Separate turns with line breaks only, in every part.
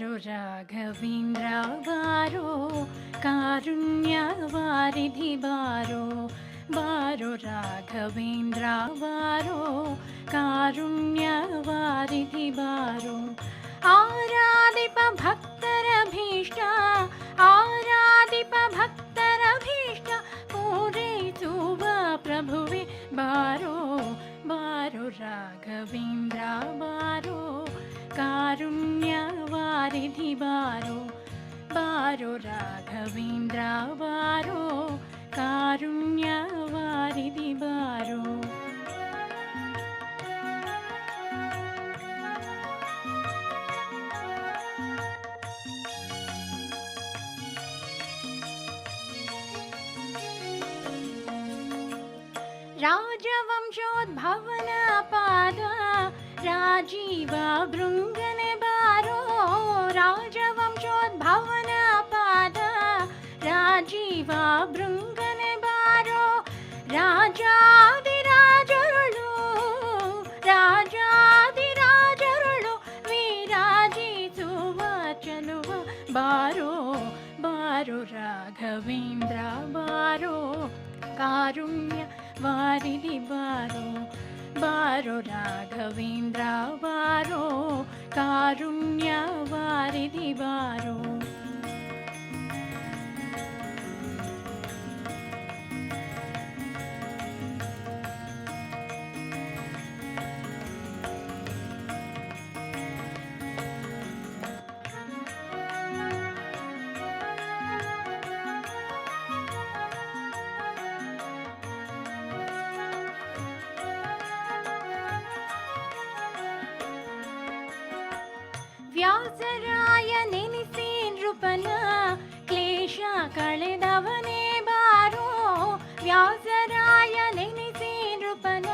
कारो राघवीन्द्रा बारो कारुण्यवारिधि बारो बारो राघवींद्र राघवेन्द्रा बारो कारुण्यवारिधि बारो। आराधिप भक्तर भीष्ट आराधिप भक्तर भक्तरभीष्ट, पूरे वा प्रभुवे बारो बारो राघवींद्र बारो कारुण्यवारिधि बारो बारो कारुण्य कारुण्यवारिधि बारो राजवंशोद्भवनपादा రాజీవ భృంగన బారో రాజవంశోద్భవన పాద రాజీవ భృంగన బారో రాజాదిరాజరుడు రాజాదిరాజరుడు వీరాజీసువచనువ బారో బారు రాఘవేంద్ర బారో కారుణ్య వారిది బారో वारो राघवेन्द्रा वारो कारुण्यवारिधि वारो ವ್ಯಾಸರಾಯ ನೆನೆಸಿ ನೃಪನ ಕ್ಲೇಶ ಕಳೆದವನೇ ಬಾರೋ ವ್ಯಾಸರಾಯ ನೆನೆಸಿ ನೃಪನ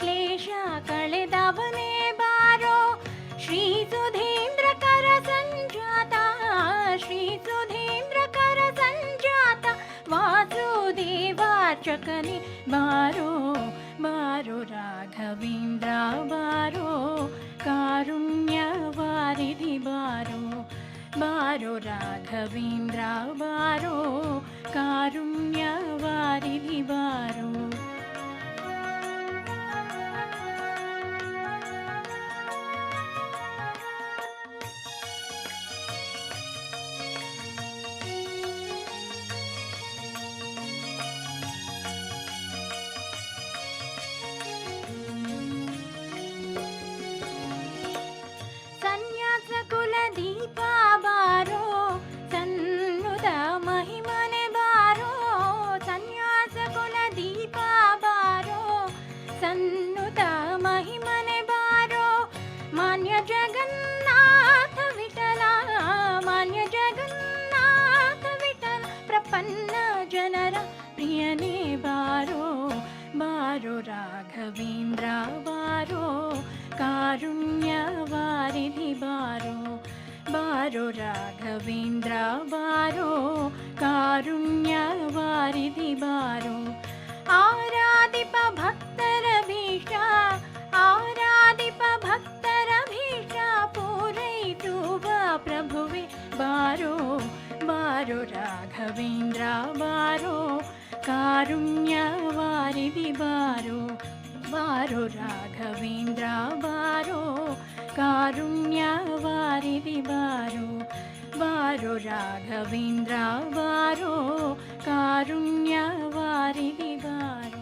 ಕ್ಲೇಶ ಕಳೆದವನೇ ಬಾರೋ ಶ್ರೀ ಸುಧೀಂದ್ರ ಕರ ಸಂಜಾತ ಶ್ರೀ ಸುಧೀಂದ್ರ ಕರ ಸಂಜಾತ ವಾಸುದೇವಾರ್ಚಕನೆ ಬಾರೋ ಬಾರೋ ರಾಘವೇಂದ್ರ ಬಾರೋ ಕಾರುಣ್ಯ ವಾರಿಧಿ ಬಾರೋ ಬಾರೋ ರಾಘವೇಂದ್ರ ಬಾರೋ तन्नुत महिमने बारो। मान्य जगन्नाथ विठला, मान्य जगन्नाथ विठला, प्रपन्न जनर प्रियने बारो। बारो राघवेन्द्र बारो कारुण्यवारिधि बारो। बारो राघवेन्द्र बारो कारुण्यवारिधि बारो। आराधिप भक्त औराधिप भक्तार भीषा पूर प्रभुवि। बारो बारो राघवीन्द्रा वारो कारुण्या वारिबारो बारो राघवीन्द्रा वारो कारुण्या वार दिबारो बारो वारो कारुण्या वारिबारो